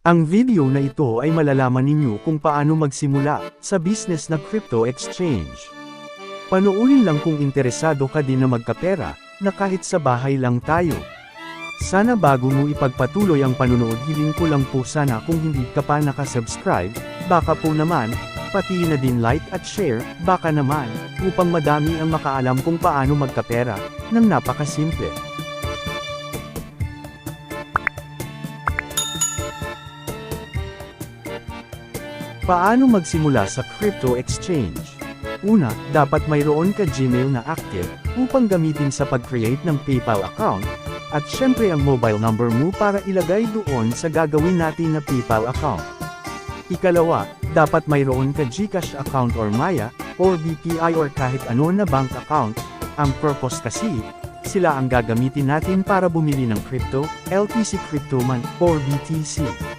Ang video na ito ay malalaman ninyo kung paano magsimula sa business na crypto exchange. Panoorin lang kung interesado ka din na magkapera, na kahit sa bahay lang tayo. Sana bago mo ipagpatuloy ang panunood hiling ko lang po sana kung hindi ka pa nakasubscribe, baka po naman, pati na din like at share, baka naman, upang madami ang makaalam kung paano magkapera, ng napakasimple. Paano magsimula sa crypto exchange? Una, dapat mayroon ka Gmail na active upang gamitin sa pag-create ng PayPal account, at syempre ang mobile number mo para ilagay doon sa gagawin natin na PayPal account. Ikalawa, dapat mayroon ka GCash account or Maya, or BPI or kahit ano na bank account. Ang purpose kasi, sila ang gagamitin natin para bumili ng crypto, LTC Cryptoman, or BTC.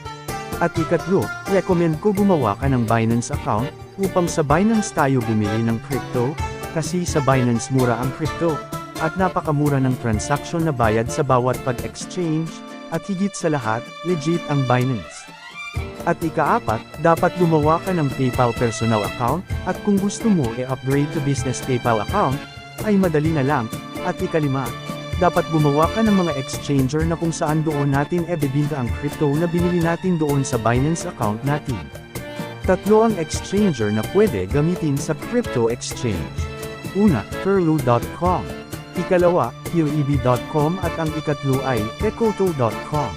At ikatlo, recommend ko gumawa ka ng Binance account, upang sa Binance tayo bumili ng crypto, kasi sa Binance mura ang crypto, at napakamura ng transaction na bayad sa bawat pag-exchange, at higit sa lahat, legit ang Binance. At ikaapat, dapat gumawa ka ng PayPal personal account, at kung gusto mo i-upgrade to business PayPal account, ay madali na lang. At ikalima, dapat gumawa ka ng mga exchanger na kung saan doon natin ebebinta ang crypto na binili natin doon sa Binance account natin. Tatlo ang exchanger na pwede gamitin sa crypto exchange. Una, Turlu.com. Ikalawa, HereEB.com at ang ikatlo ay Pekoto.com.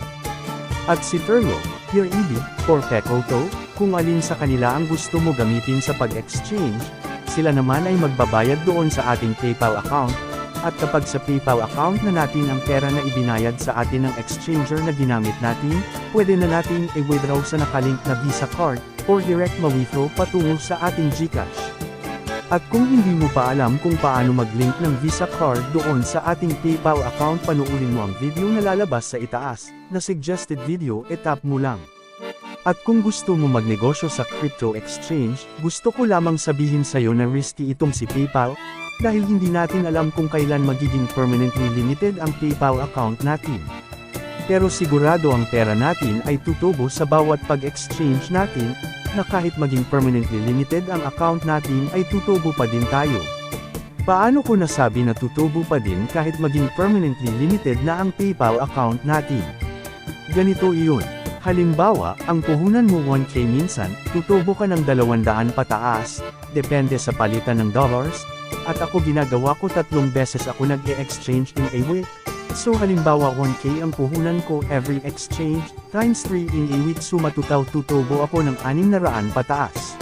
At si Turlo, HereEB, or Pekoto, kung alin sa kanila ang gusto mo gamitin sa pag-exchange, sila naman ay magbabayad doon sa ating PayPal account, at kapag sa PayPal account na natin ang pera na ibinayad sa atin ng exchanger na ginamit natin, pwede na natin i-withdraw sa nakalink na Visa card, or direct ma-withdraw patungo sa ating GCash. At kung hindi mo pa alam kung paano mag-link ng Visa card doon sa ating PayPal account panoorin mo ang video na lalabas sa itaas, na suggested video e tap mo lang. At kung gusto mo magnegosyo sa crypto exchange, gusto ko lamang sabihin sa'yo na risky itong si PayPal, dahil hindi natin alam kung kailan magiging permanently limited ang PayPal account natin. Pero sigurado ang pera natin ay tutubo sa bawat pag-exchange natin, na kahit maging permanently limited ang account natin ay tutubo pa din tayo. Paano ko nasabi na tutubo pa din kahit maging permanently limited na ang PayPal account natin? Ganito iyon. Halimbawa, ang puhunan mo 1K minsan, tutubo ka ng 200 pataas, depende sa palitan ng dollars, at ako ginagawa ko tatlong beses ako nag-e-exchange in a week. So halimbawa 1K ang puhunan ko every exchange, times 3 in a week so matutal tutubo ako ng 600 pataas.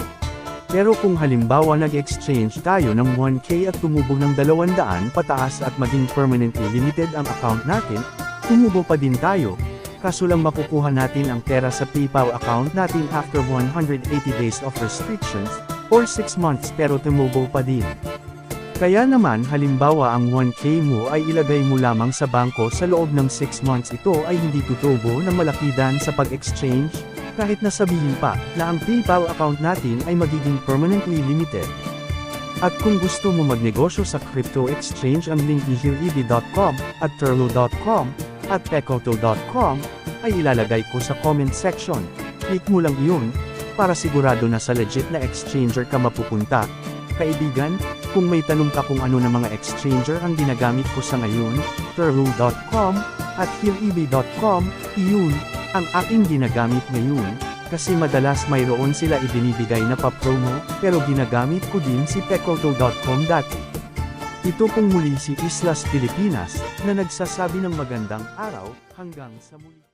Pero kung halimbawa nag-exchange tayo ng 1K at tumubo ng 200 pataas at maging permanently limited ang account natin, tumubo pa din tayo, kaso lang makukuha natin ang pera sa PayPal account natin after 180 days of restrictions, or 6 months pero tumubo pa din. Kaya naman halimbawa ang 1K mo ay ilagay mo lamang sa bangko sa loob ng 6 months ito ay hindi tutubo ng malakidan sa pag-exchange, kahit nasabihin pa na ang PayPal account natin ay magiging permanently limited. At kung gusto mo magnegosyo sa crypto exchange ang link ni HereEB.com, at Turlo.com, at Pekoto.com, ay ilalagay ko sa comment section. Click mo lang iyon, para sigurado na sa legit na exchanger ka mapupunta. Kaibigan, kung may tanong ka kung ano na mga exchanger ang ginagamit ko sa ngayon, Turlo.com, at HereEB.com, iyon, ang aking ginagamit ngayon, kasi madalas mayroon sila ibinibigay na pa-promo, pero ginagamit ko din si Pekoto.com dati. Ito pong muli si Islas Pilipinas, na nagsasabi ng magandang araw, hanggang sa muli.